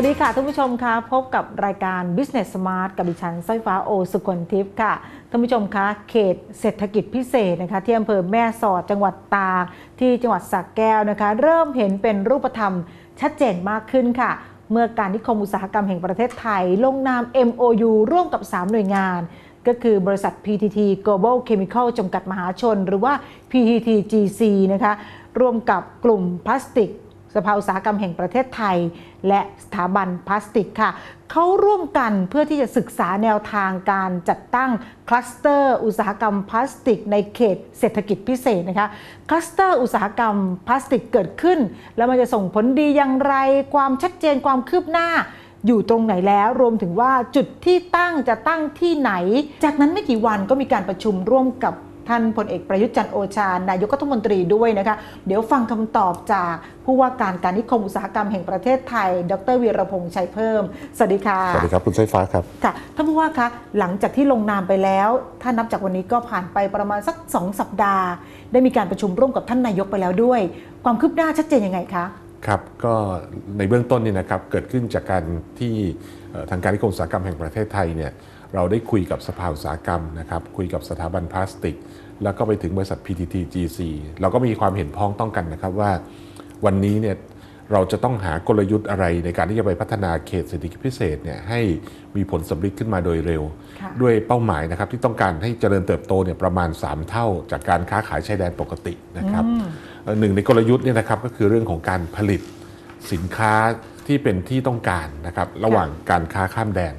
วัสดีค่ะท่านผู้ชมคะพบกับรายการ Business Smart กับดิฉันสร้อยฟ้าโอสุคนทิพย์ค่ะท่านผู้ชมคะเขตเศรษฐกิจพิเศษนะคะที่อำเภอแม่สอดจังหวัดตากที่จังหวัดสระแก้วนะคะ เริ่มเห็นเป็นรูปธรรมชัดเจนมากขึ้นค่ะ เมื่อการนิคมอุตสาหกรรมแห่งประเทศไทย ลงนาม MOU ร่วมกับ 3 หน่วยงานก็คือบริษัท PTT Global Chemical จำกัดมหาชน หรือว่า PTTGC นะคะร่วมกับกลุ่มพลาสติก สภาอุตสาหกรรมแห่งประเทศไทย และสถาบันพลาสติกค่ะเขาร่วมกันเพื่อที่จะศึกษาแนวทางการจัดตั้งคลัสเตอร์อุตสาหกรรมพลาสติก ในเขตเศรษฐกิจพิเศษนะคะคลัสเตอร์อุตสาหกรรมพลาสติกเกิดขึ้น แล้วมันจะส่งผลดีอย่างไร ความชัดเจนความคืบหน้าอยู่ตรงไหนแล้วรวมถึงว่าจุดที่ตั้งจะตั้งที่ไหน จากนั้นไม่กี่วันก็มีการประชุมร่วมกับ ท่านพลเอกประยุทธ์จันทร์โอชานายกรัฐมนตรีด้วยนะคะ เดี๋ยวฟังคำตอบจากผู้ว่าการการนิคมอุตสาหกรรมแห่งประเทศไทย ดรวีรพงษ์ชัยเพิ่ม สวัสดีค่ะ สวัสดีครับ คุณสายฟ้าครับ ค่ะ ท่านผู้ว่าคะ หลังจากที่ลงนามไปแล้ว ถ้านับจากวันนี้ก็ผ่านไปประมาณสัก 2 สัปดาห์ ได้มีการประชุมร่วมกับท่านนายกไปแล้วด้วย ความคืบหน้าชัดเจนยังไงคะครับก็ในเบื้องต้นนี่นะครับเกิดขึ้นจากการที่เอ่อทางการนิคมอุตสาหกรรมแห่งประเทศไทยเนี่ย เราได้คุยกับสภาอุตสาหกรรมนะครับคุยกับสถาบันพลาสติก แล้วก็ไปถึงบริษัท PTT GC เราก็มีความเห็นพ้องต้องกันนะครับว่า วันนี้เนี่ยเราจะต้องหากลยุทธ์อะไรในการที่จะไปพัฒนาเขตเศรษฐกิจพิเศษเนี่ยให้มีผลสำลิดขึ้นมาโดยเร็วค่ะด้วยเป้าหมายนะครับที่ต้องการให้เจริญเติบโตเนี่ยประมาณ 3 เท่าจากการค้าขายชายแดนปกตินะครับเอ่อหนึ่งในกลยุทธ์เนี่ยนะครับก็คือเรื่องของการผลิตสินค้าที่เป็นที่ต้องการนะครับระหว่างการค้าข้ามแดน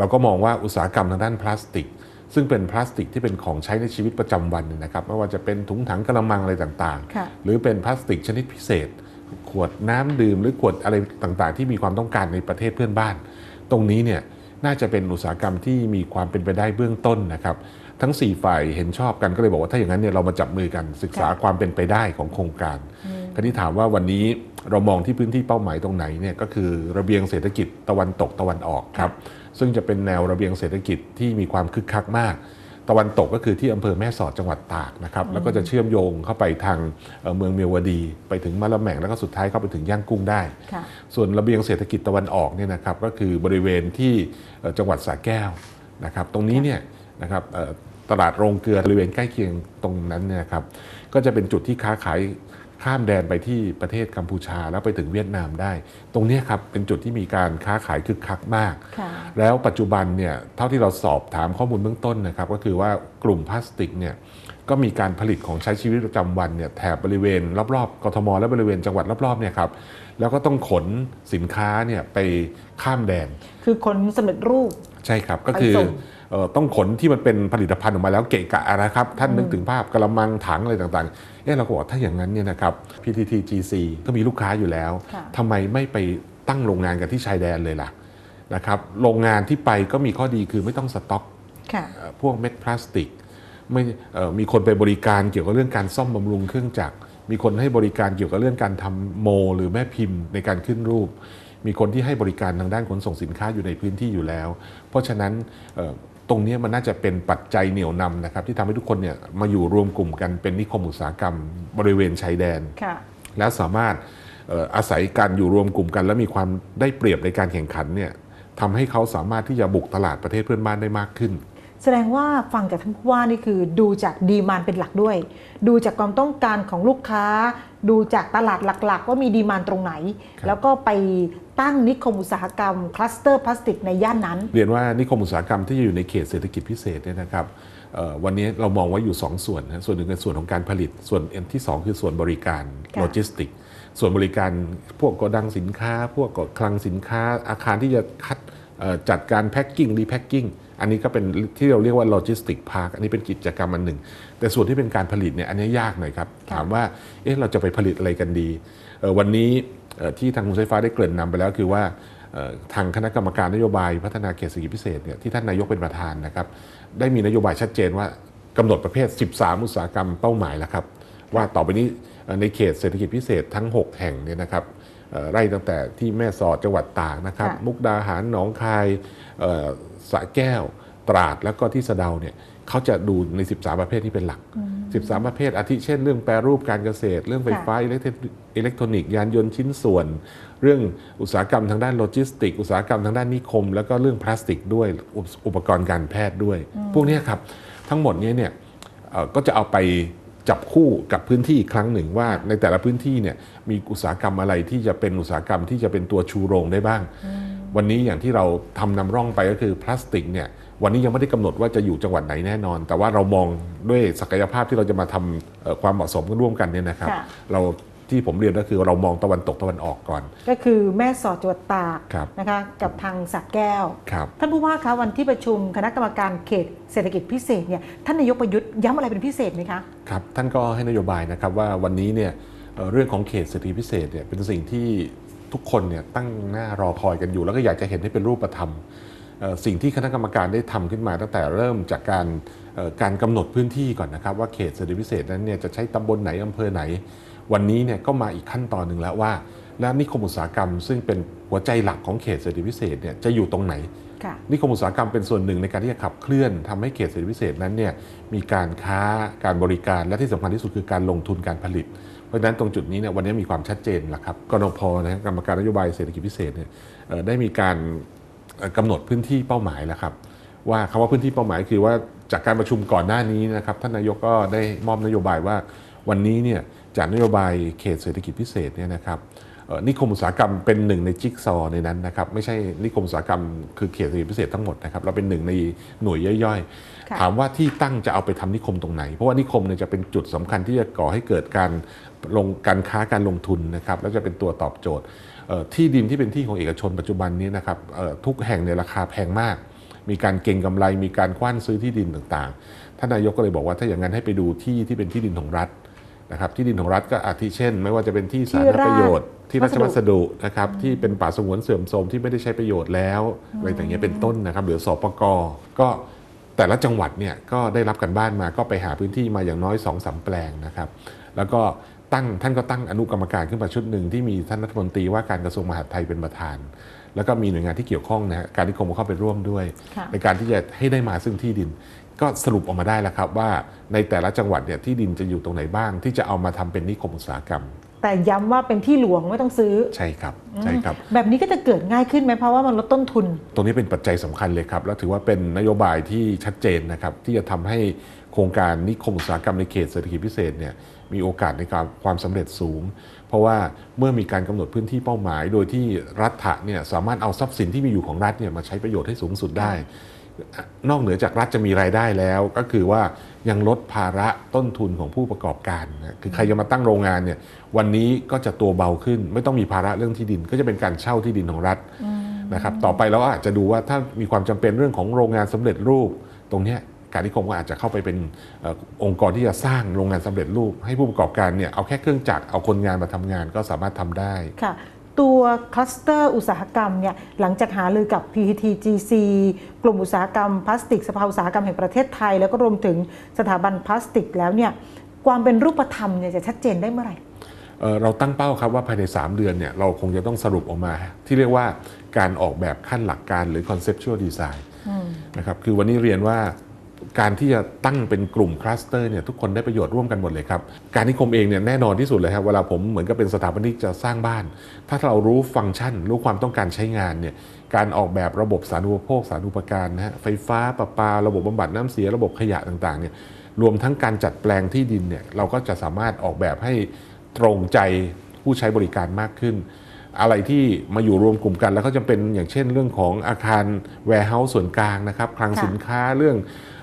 เราก็มองว่าอุตสาหกรรมทางด้านพลาสติก ซึ่งเป็นพลาสติกที่เป็นของใช้ในชีวิตประจำวันเนี่ยนะครับไม่ว่าจะเป็นถุงถังกระมังอะไรต่างค่ะๆหรือเป็นพลาสติกชนิดพิเศษ ขวดน้ำดื่ม หรือขวดอะไรต่างๆ ที่มีความต้องการในประเทศเพื่อนบ้าน ตรงนี้เนี่ยน่าจะเป็นอุตสาหกรรมที่มีความเป็นไปได้เบื้องต้นนะครับ ทั้ง 4 ฝ่ายเห็นชอบกันก็เลยบอกว่าถ้าอย่างนั้นเนี่ยเรามาจับมือกันศึกษาความเป็นไปได้ของโครงการคราวนี้ถามว่าวันนี้เรามองที่พื้นที่เป้าหมายตรงไหนเนี่ยก็คือระเบียงเศรษฐกิจตะวันตกตะวันออกครับ ซึ่งจะเป็นแนวระเบียงเศรษฐกิจที่มีความคึกคักมาก ตะวันตกก็คือที่อำเภอแม่สอดจังหวัดตากนะครับแล้วก็จะเชื่อมโยงเข้าไปทางเอ่อเมืองเมียวดี ไปถึงมะละแม่งแล้วก็สุดท้ายเข้าไปถึงย่างกุ้งได้ค่ะส่วนระเบียงเศรษฐกิจตะวันออกเนี่ยนะครับก็คือบริเวณที่เอ่อจังหวัดสระแก้วนะครับ ตรงนี้เนี่ยนะครับเอ่อ ตลาดโรงเกลือบริเวณใกล้เคียงตรงนั้นเนี่ยนะครับก็จะเป็นจุดที่ค้าขายข้ามแดนไปที่ประเทศกัมพูชาแล้วไปถึงเวียดนามได้ ตรงเนี้ยครับเป็นจุดที่มีการค้าขายคึกคักมากค่ะแล้วปัจจุบันเนี่ยเท่าที่เราสอบถามข้อมูลเบื้องต้นนะครับ ก็คือว่ากลุ่มพลาสติกเนี่ยก็มีการผลิตของใช้ชีวิตประจำวันเนี่ยแถบบริเวณ รอบๆกทม และบริเวณจังหวัดรอบๆเนี่ยครับแล้วก็ต้องขนสินค้าเนี่ยไปข้ามแดน คือคนสำเร็จรูปใช่ครับก็คือไปส่งเอ่อ ต้องขนที่มันเป็นผลิตภัณฑ์ออกมาแล้วเกะกะนะครับ ท่านนึกถึงภาพกระมังถังอะไรต่างๆเอ๊ะเราก็บอกถ้าอย่างนั้นเนี่ยนะครับ PTT GC ก็มีลูกค้าอยู่แล้วค่ะทำไมไม่ไปตั้งโรงงานกันที่ชายแดนเลยล่ะนะครับโรงงานที่ไปก็มีข้อดีคือไม่ต้องสต็อกค่ะเอ่อพวกเม็ดพลาสติกไม่เอ่อมีคนไปบริการเกี่ยวกับเรื่องการซ่อมบำรุงเครื่องจักร มีคนให้บริการเกี่ยวกับเรื่องการทำโม หรือแม่พิมพ์ในการขึ้นรูป มีคนที่ให้บริการทางด้านขนส่งสินค้าอยู่ในพื้นที่อยู่แล้ว เพราะฉะนั้นเอ่อ ตรงเนี้ยมันน่าจะเป็นปัจจัยเหนี่ยวนำนะครับที่ทำให้ทุกคนเนี่ยมาอยู่รวมกลุ่มกันเป็นนิคมอุตสาหกรรมบริเวณชายแดนค่ะและสามารถเอ่ออาศัยการอยู่รวมกลุ่มกัน และมีความได้เปรียบในการแข่งขันเนี่ยทำให้เขาสามารถที่จะบุกตลาดประเทศเพื่อนบ้านได้มากขึ้น แสดงว่าฟังจากท่านผู้ว่านี่คือดูจากดีมานเป็นหลักด้วย ดูจากความต้องการของลูกค้า ดูจากตลาดหลักๆ ว่ามีดีมานตรงไหนครับแล้วก็ไป ตั้งนิคมอุตสาหกรรมคลัสเตอร์พลาสติกในย่านนั้น เรียนว่านิคมอุตสาหกรรมที่อยู่ในเขตเศรษฐกิจพิเศษเนี่ยนะครับเอ่อวันนี้เรามองว่าอยู่ 2 ส่วนนะส่วนหนึ่งคือส่วนของการผลิต ส่วนอันที่ 2 คือส่วนบริการค่ะโลจิสติก ส่วนบริการพวกโกดังสินค้า พวกคลังสินค้า อาคารที่จะคัดเอ่อจัดการแพ็คกิ้งรีแพ็คกิ้งอันนี้ก็เป็นที่เราเรียกว่าโลจิสติกพาร์คอันนี้เป็นกิจกรรมอันหนึ่ง แต่ส่วนที่เป็นการผลิตเนี่ยอันนี้ยากหน่อยครับ ถามว่าเอ๊ะเราจะไปผลิตอะไรกันดีเอ่อวันนี้เอ่อ ที่ทางคุณไฟฟ้าได้เกริ่นนำไปแล้วคือว่าเอ่อทางคณะกรรมการนโยบายพัฒนาเขตเศรษฐกิจพิเศษเนี่ยที่ท่านนายกเป็นประธานนะครับได้มีนโยบายชัดเจนว่ากำหนดประเภท 13 อุตสาหกรรมเป้าหมายแล้วครับว่าต่อไปนี้เอ่อในเขตเศรษฐกิจพิเศษทั้ง 6 แห่งเนี่ยนะครับเอ่อไล่ตั้งแต่ที่แม่สอดจังหวัดตากนะครับค่ะมุกดาหารหนองคายเอ่อสระแก้วตราดแล้วก็ที่สะเดาเนี่ย เขาจะดูใน 13 ประเภทนี้เป็นหลัก 13 ประเภทอาทิเช่น เรื่องแปรรูปการเกษตร เรื่องไฟฟ้าอิเล็กทรอิเล็กทรอนิกส์ยานยนต์ชิ้นส่วน เรื่องอุตสาหกรรมทางด้านโลจิสติก อุตสาหกรรมทางด้านนิคม แล้วก็เรื่องพลาสติกด้วยอุปอุปกรณ์การแพทย์ด้วย พวกเนี้ยครับทั้งหมดเนี้ยเนี่ยเอ่อก็จะเอาไปจับคู่กับพื้นที่อีกครั้งหนึ่งว่าในแต่ละพื้นที่เนี่ยมีอุตสาหกรรมอะไรที่จะเป็นอุตสาหกรรมที่จะเป็นตัวชูโรงได้บ้าง วันนี้อย่างที่เราทำนำร่องไปก็คือพลาสติกเนี่ย วันนี้ยังไม่ได้กำหนดว่าจะอยู่จังหวัดไหนแน่นอน แต่ว่าเรามองด้วยศักยภาพที่เราจะมาทำเอ่อความเหมาะสมกันร่วมกันเนี่ยนะครับค่ะเราที่ผมเรียนก็คือเรามองตะวันตกตะวันออกก่อน ก็คือแม่สอดจังหวัดตากครับนะคะกับทางสักแก้วครับท่านผู้ว่าคะวันที่ประชุมคณะกรรมการเขตเศรษฐกิจพิเศษเนี่ยท่านนายกประยุทธ์ย้ำอะไรเป็นพิเศษไหมคะครับท่านก็ให้นโยบายนะครับว่าวันนี้เนี่ยเอ่อเรื่องของเขตเศรษฐกิจพิเศษเนี่ยเป็นสิ่งที่ทุกคนเนี่ยตั้งหน้ารอคอยกันอยู่ แล้วก็อยากจะเห็นให้เป็นรูปธรรมเอ่อ สิ่งที่คณะกรรมการได้ทำขึ้นมาตั้งแต่เริ่มจากการเอ่อการกำหนดพื้นที่ก่อนนะครับ ว่าเขตเศรษฐกิจพิเศษนั้นเนี่ยจะใช้ตำบลไหนอำเภอไหน วันนี้เนี่ยก็มาอีกขั้นตอนหนึ่งแล้วว่าแล้วนิคมอุตสาหกรรม ซึ่งเป็นหัวใจหลักของเขตเศรษฐกิจพิเศษเนี่ยจะอยู่ตรงไหนค่ะนิคมอุตสาหกรรมเป็นส่วนหนึ่งในการที่จะขับเคลื่อนทำให้เขตเศรษฐกิจพิเศษนั้นเนี่ยมีการค้าการบริการและที่สำคัญที่สุดคือการลงทุนการผลิต เพราะฉะนั้นตรงจุดนี้เนี่ยวันนี้มีความชัดเจนแล้วครับกนพนะครับกรรมการนโยบายเศรษฐกิจพิเศษเนี่ยเอ่อได้มีการเอ่อ กำหนดพื้นที่เป้าหมายแล้วครับ ว่าคำว่าพื้นที่เป้าหมายคือว่าจากการประชุมก่อนหน้านี้นะครับท่านนายกก็ได้มอบนโยบายว่าวันนี้เนี่ยจากนโยบายเขตเศรษฐกิจพิเศษเนี่ยนะครับเอ่อนิคมอุตสาหกรรมเป็นหนึ่งในจิ๊กซอว์ในนั้นนะครับไม่ใช่นิคมอุตสาหกรรมคือเขตเศรษฐกิจพิเศษทั้งหมดนะครับเราเป็นหนึ่งในหน่วยย่อยค่ะๆถามว่าที่ตั้งจะเอาไปทำนิคมตรงไหน เพราะว่านิคมเนี่ยจะเป็นจุดสำคัญที่จะก่อให้เกิดการลงการค้าการลงทุนนะครับแล้วจะเป็นตัวตอบโจทย์เอ่อ ที่ดินที่เป็นที่ของเอกชนปัจจุบันนี้นะครับเอ่อทุกแห่งในยราคาแพงมาก มีการเก็งกำไร มีการกว้านซื้อที่ดินต่างๆ ท่านนายกก็เลยบอกว่าถ้าอย่างนั้นให้ไปดูที่ที่เป็นที่ดินของรัฐนะครับที่ดินของรัฐก็อาทิเช่น ไม่ว่าจะเป็นที่สาธารณประโยชน์ที่ราชวัสดุนะครับที่เป็นป่าสงวนเสื่อมโทรมที่ไม่ได้ใช้ประโยชน์แล้วอะไรอย่างเงี้ยเป็นต้นนะครับหรือสปกก็แต่ละจังหวัดเนี่ยก็ได้รับกันบ้านมาก็ไปหาพื้นที่มาอย่างน้อย2อสาแปลงนะครับ แล้วก็ ตั้งท่านก็ตั้งอนุกรรมการขึ้นมาชุดหนึ่งที่มีท่านรัฐมนตรีว่าการกระทรวงมหาดไทยเป็นประธาน แล้วก็มีหน่วยงานที่เกี่ยวข้องนะฮะการนิคมเข้าไปร่วมด้วยค่ะในการที่จะให้ได้มาซึ่งที่ดิน ก็สรุปออกมาได้แล้วครับว่าในแต่ละจังหวัดเนี่ยที่ดินจะอยู่ตรงไหนบ้าง ที่จะเอามาทำเป็นนิคมอุตสาหกรรม แต่ย้ำว่าเป็นที่หลวงไม่ต้องซื้อใช่ครับใช่ครับ แบบนี้ก็จะเกิดง่ายขึ้นไหมเพราะว่ามันลดต้นทุน ตรงนี้เป็นปัจจัยสำคัญเลยครับแล้วถือว่าเป็นนโยบายที่ชัดเจนนะครับที่จะทำให้โครงการนิคมอุตสาหกรรมในเขตเศรษฐกิจพิเศษเนี่ย มีโอกาสในการความสำเร็จสูง เพราะว่าเมื่อมีการกำหนดพื้นที่เป้าหมาย โดยที่รัฐะเนี่ยสามารถเอาทรัพย์สินที่มีอยู่ของรัฐเนี่ยมาใช้ประโยชน์ให้สูงสุดได้ นอกเหนือจากรัฐจะมีรายได้แล้ว ก็คือว่ายังลดภาระต้นทุนของผู้ประกอบการนะคือใครจะมาตั้งโรงงานเนี่ยวันนี้ก็จะตัวเบาขึ้น ไม่ต้องมีภาระเรื่องที่ดิน ก็จะเป็นการเช่าที่ดินของรัฐนะครับต่อไปเราก็อาจจะดูว่าถ้ามีความจำเป็นเรื่องของโรงงานสำเร็จรูปตรงเนี้ย การนิคมก็อาจจะเข้าไปเป็นเออองค์กรที่จะสร้างโรงงานสำเร็จรูป ให้ผู้ประกอบการเนี่ยเอาแค่เครื่องจักรเอาคนงานมาทำงานก็สามารถทำได้ค่ะตัวคลัสเตอร์อุตสาหกรรมเนี่ยหลังจากหาลือกับ PTTGC กลุ่มอุตสาหกรรมพลาสติกสภาอุตสาหกรรมแห่งประเทศไทย แล้วก็รวมถึงสถาบันพลาสติกแล้วเนี่ยความเป็นรูปธรรมเนี่ยจะชัดเจนได้เมื่อไหร่เอ่อเราตั้งเป้าครับว่าภายใน 3 เดือนเนี่ยเราคงจะต้องสรุปออกมา ที่เรียกว่าการออกแบบขั้นหลักการหรือ conceptual design นะครับคือวันนี้เรียนว่า การที่จะตั้งเป็นกลุ่มคลัสเตอร์เนี่ยทุกคนได้ประโยชน์ร่วมกันหมดเลยครับ การนิคมเองเนี่ยแน่นอนที่สุดเลยครับเวลาผมเหมือนกับเป็นสถาปนิกจะสร้างบ้าน ถ้าเรารู้ฟังก์ชัน รู้ความต้องการใช้งานเนี่ยการออกแบบระบบสาธารณูปโภคสาธารณูปการนะฮะไฟฟ้าประปา ระบบบำบัดน้ำเสียระบบขยะต่างๆเนี่ยรวมทั้งการจัดแปลงที่ดินเนี่ยเราก็จะสามารถออกแบบให้ตรงใจผู้ใช้บริการมากขึ้น อะไรที่มาอยู่รวมกลุ่มกันแล้วก็จะเป็นอย่างเช่นเรื่องของอาคาร warehouse ส่วนกลางนะครับคลังค่ะสินค้าเรื่อง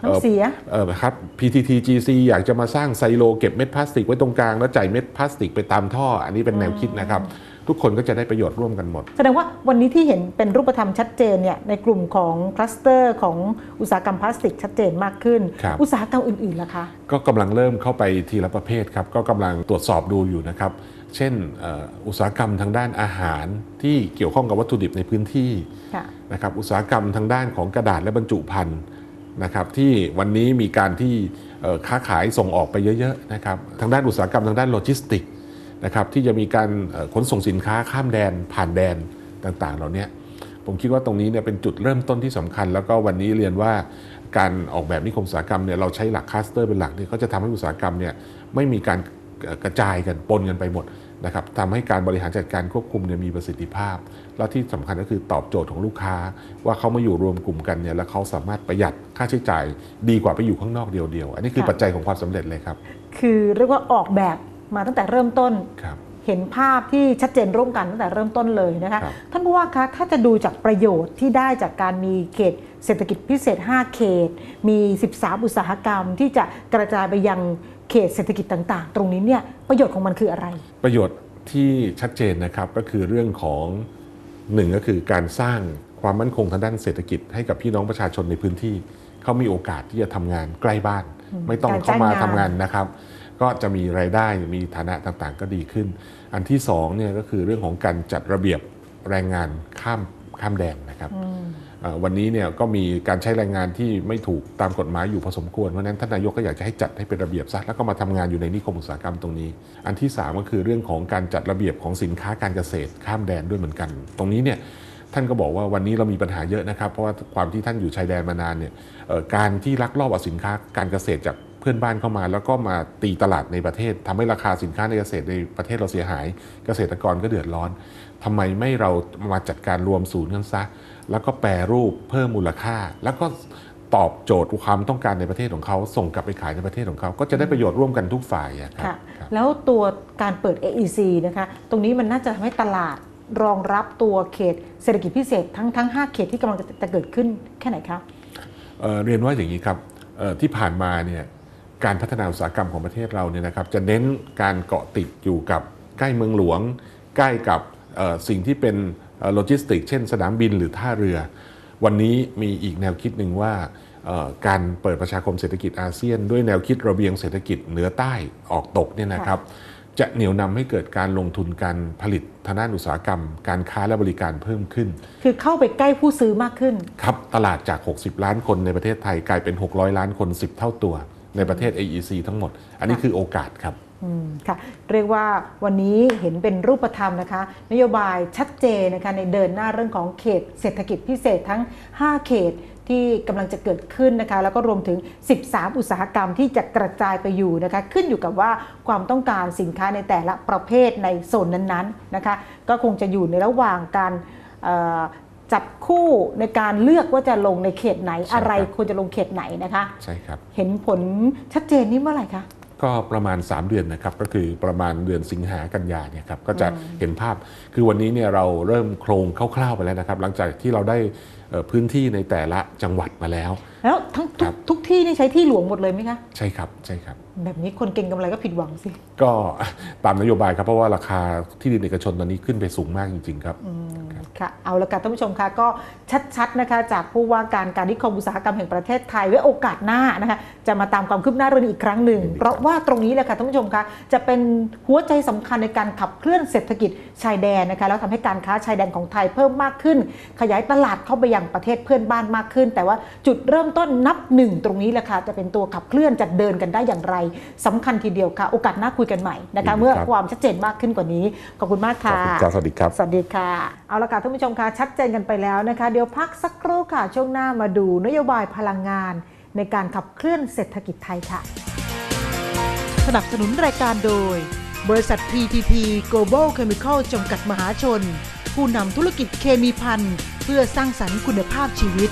น้ำเสียเอ่อครับ PTTGC อยากจะมาสร้างไซโลเก็บเม็ดพลาสติกไว้ตรงกลาง แล้วจ่ายเม็ดพลาสติกไปตามท่อ อันนี้เป็นแนวคิดนะครับ ทุกคนก็จะได้ประโยชน์ร่วมกันหมด แสดงว่าวันนี้ที่เห็นเป็นรูปธรรมชัดเจนเนี่ยในกลุ่มของคลัสเตอร์ของอุตสาหกรรมพลาสติกชัดเจนมากขึ้นครับอุตสาหกรรมอื่นๆล่ะคะ ก็กำลังเริ่มเข้าไปทีละประเภทครับก็กำลังตรวจสอบดูอยู่นะครับ เช่นเอ่ออุตสาหกรรมทางด้านอาหารที่เกี่ยวข้องกับวัตถุดิบในพื้นที่ค่ะนะครับอุตสาหกรรมทางด้านของกระดาษและบรรจุภัณฑ์นะครับที่วันนี้มีการที่เอ่อค้าขายส่งออกไปเยอะๆนะครับทางด้านอุตสาหกรรมทางด้านโลจิสติกนะครับที่จะมีการเอ่อขนส่งสินค้าข้ามแดนผ่านแดนต่างๆ เหล่านี้ผมคิดว่าตรงนี้เนี่ยเป็นจุดเริ่มต้นที่สำคัญ แล้วก็วันนี้เรียนว่าการออกแบบนิคมอุตสาหกรรมเนี่ยเราใช้หลักคลัสเตอร์เป็นหลักเนี่ยก็จะทำให้อุตสาหกรรมเนี่ยไม่มีการเอ่อ กระจายกันปนกันไปหมดนะครับทำให้การบริหารจัดการควบคุมเนี่ยมีประสิทธิภาพ แล้วที่สำคัญก็คือตอบโจทย์ของลูกค้า ว่าเขามาอยู่รวมกลุ่มกันเนี่ยแล้วเขาสามารถประหยัดค่าใช้จ่าย ดีกว่าไปอยู่ข้างนอกเดียวๆ อันนี้คือค่ะปัจจัยของความสำเร็จเลยครับ คือเรียกว่าออกแบบมาตั้งแต่เริ่มต้นครับเห็นภาพที่ชัดเจนร่วมกันตั้งแต่เริ่มต้นเลยนะคะครับท่านผู้ว่าคะถ้าจะดูจากประโยชน์ที่ได้จากการมีเขตเศรษฐกิจพิเศษ 5 เขต มี 13 อุตสาหกรรมที่จะกระจายไปยัง เขตเศรษฐกิจต่างๆ ตรงนี้เนี่ยประโยชน์ของมันคืออะไร ประโยชน์ที่ชัดเจนนะครับก็คือเรื่องของหนึ่งก็คือการสร้างความมั่นคงทางด้านเศรษฐกิจให้กับพี่น้องประชาชนในพื้นที่เขามีโอกาสที่จะทำงานใกล้บ้าน ไม่ต้องการเข้ามาจ้างงานทำงานนะครับ ก็จะมีรายได้มีฐานะต่างๆ ก็ดีขึ้น อันที่สองเนี่ยก็คือเรื่องของการจัดระเบียบแรงงานข้ามข้ามแดนนะครับเอ่อ วันนี้เนี่ยก็มีการใช้แรงงานที่ไม่ถูกตามกฎหมายอยู่พอสมควรเพราะนั้นท่านนายกก็อยากจะให้จัดให้เป็นระเบียบซะแล้วก็มาทำงานอยู่ในนิคมอุตสาหกรรมตรงนี้ อันที่ 3 ก็คือเรื่องของการจัดระเบียบของสินค้าการเกษตรข้ามแดนด้วยเหมือนกัน ตรงนี้เนี่ยท่านก็บอกว่าวันนี้เรามีปัญหาเยอะนะครับ เพราะว่าความที่ท่านอยู่ชายแดนมานานเนี่ยการที่ลักลอบเอาสินค้าการเกษตรจากเพื่อนบ้านเข้ามา แล้วก็มาตีตลาดในประเทศทำให้ราคาสินค้าในเกษตรในประเทศเราเสียหาย เกษตรกรก็เดือดร้อนทำไมไม่เรามาจัดการรวมศูนย์กันซะ แล้วก็แปรรูปเพิ่มมูลค่า แล้วก็ตอบโจทย์ความต้องการในประเทศของเขา ส่งกลับไปขายในประเทศของเขา ก็จะได้ประโยชน์ร่วมกันทุกฝ่ายอะครับค่ะครับแล้วตัวการเปิด AEC นะคะ ตรงนี้มันน่าจะทำให้ตลาดรองรับตัวเขตเศรษฐกิจพิเศษทั้งทั้ง 5 เขตที่กำลังจะเกิดขึ้นแค่ไหนคะเอ่อเรียนว่าอย่างนี้ครับเอ่อที่ผ่านมาเนี่ยการพัฒนาอุตสาหกรรมของประเทศเราเนี่ยนะครับจะเน้นการเกาะติดอยู่กับใกล้เมืองหลวง ใกล้กับเอ่อสิ่งที่เป็น โลจิสติกเช่นสนามบินหรือท่าเรือ วันนี้มีอีกแนวคิดหนึ่งว่าเอ่อการเปิดประชาคมเศรษฐกิจอาเซียน ด้วยแนวคิดระเบียงเศรษฐกิจเหนือใต้ออกตกเนี่ยนะครับจะเหนี่ยวนำให้เกิดการลงทุนการผลิตทางด้านอุตสาหกรรม การค้าและบริการเพิ่มขึ้น คือเข้าไปใกล้ผู้ซื้อมากขึ้น ครับ ตลาดจาก 60 ล้านคนในประเทศไทยกลายเป็น 600 ล้านคน 10 เท่าตัวในประเทศ AEC ทั้งหมด อันนี้คือโอกาสครับอืม ค่ะเรียกว่าวันนี้เห็นเป็นรูปธรรมนะคะ นโยบายชัดเจนนะคะในเดินหน้าเรื่องของเขตเศรษฐกิจพิเศษทั้ง 5 เขตที่กำลังจะเกิดขึ้นนะคะแล้วก็รวมถึง 13 อุตสาหกรรมที่จะกระจายไปอยู่นะคะขึ้นอยู่กับว่าความต้องการสินค้าในแต่ละประเภทในโซนนั้นๆนะคะก็คงจะอยู่ในระหว่างการเอ่อจับคู่ในการเลือกว่าจะลงในเขตไหนใช่ครับอะไรควรจะลงเขตไหนนะคะใช่ครับเห็นผลชัดเจนนี่เมื่อไหร่คะ ก็ประมาณ 3 เดือนนะครับก็คือประมาณเดือนสิงหากันยาเนี่ยครับก็จะเห็นภาพคือวันนี้เนี่ยเราเริ่มโครงคร่าวๆไปแล้วนะครับ หลังจากที่เราได้เอ่อพื้นที่ในแต่ละจังหวัดมาแล้ว แล้วทั้งทุครักบทุกที่นี่ใช้ที่หลวงหมดเลยไหมคะ ใช่ครับใช่ครับ แบบนี้คนเก่งกำไรก็ผิดหวังสิ ก็ตามนโยบายครับ เพราะว่าราคาที่ดินเอกชนตอนนี้ขึ้นไปสูงมากจริงๆครับครับค่ะเอาละค่ะท่านผู้ชมคะก็ชัดๆนะคะ จากผู้ว่าการการนิคมอุตสาหกรรมแห่งประเทศไทยไว้โอกาสหน้านะคะจะมาตามความคืบหน้าเรื่องนี้อีกครั้งหนึ่งยินดีครับเพราะว่าตรงนี้แหละค่ะท่านผู้ชมคะจะเป็นหัวใจสำคัญในการขับเคลื่อนเศรษฐกิจชายแดนนะคะแล้วทำให้การค้าชายแดนของไทยเพิ่มมากขึ้น ขยายตลาดเข้าไปยังประเทศเพื่อนบ้านมากขึ้น แต่ว่าจุดเริ่มต้นนับหนึ่งตรงนี้แหละค่ะจะเป็นตัวขับเคลื่อนจะเดินกันได้อย่างไรสำคัญทีเดียวค่ะ โอกาสหน้าคุยกันใหม่นะคะเมื่อความชัดเจนมากขึ้นกว่านี้ ขอบคุณมากขอบค่ะคุณครับสวัสดีครับ สวัสดีค่ะ เอาละค่ะท่านผู้ชมคะชัดเจนกันไปแล้วนะคะ เดี๋ยวพักสักครู่ค่ะช่วงหน้ามาดูนโยบายพลังงาน ในการขับเคลื่อนเศรษฐกิจไทยค่ะ สนับสนุนรายการโดย บริษัท PTT Global Chemical จำกัดมหาชน ผู้นำธุรกิจเคมีพันเพื่อสร้างสรรค์คุณภาพชีวิต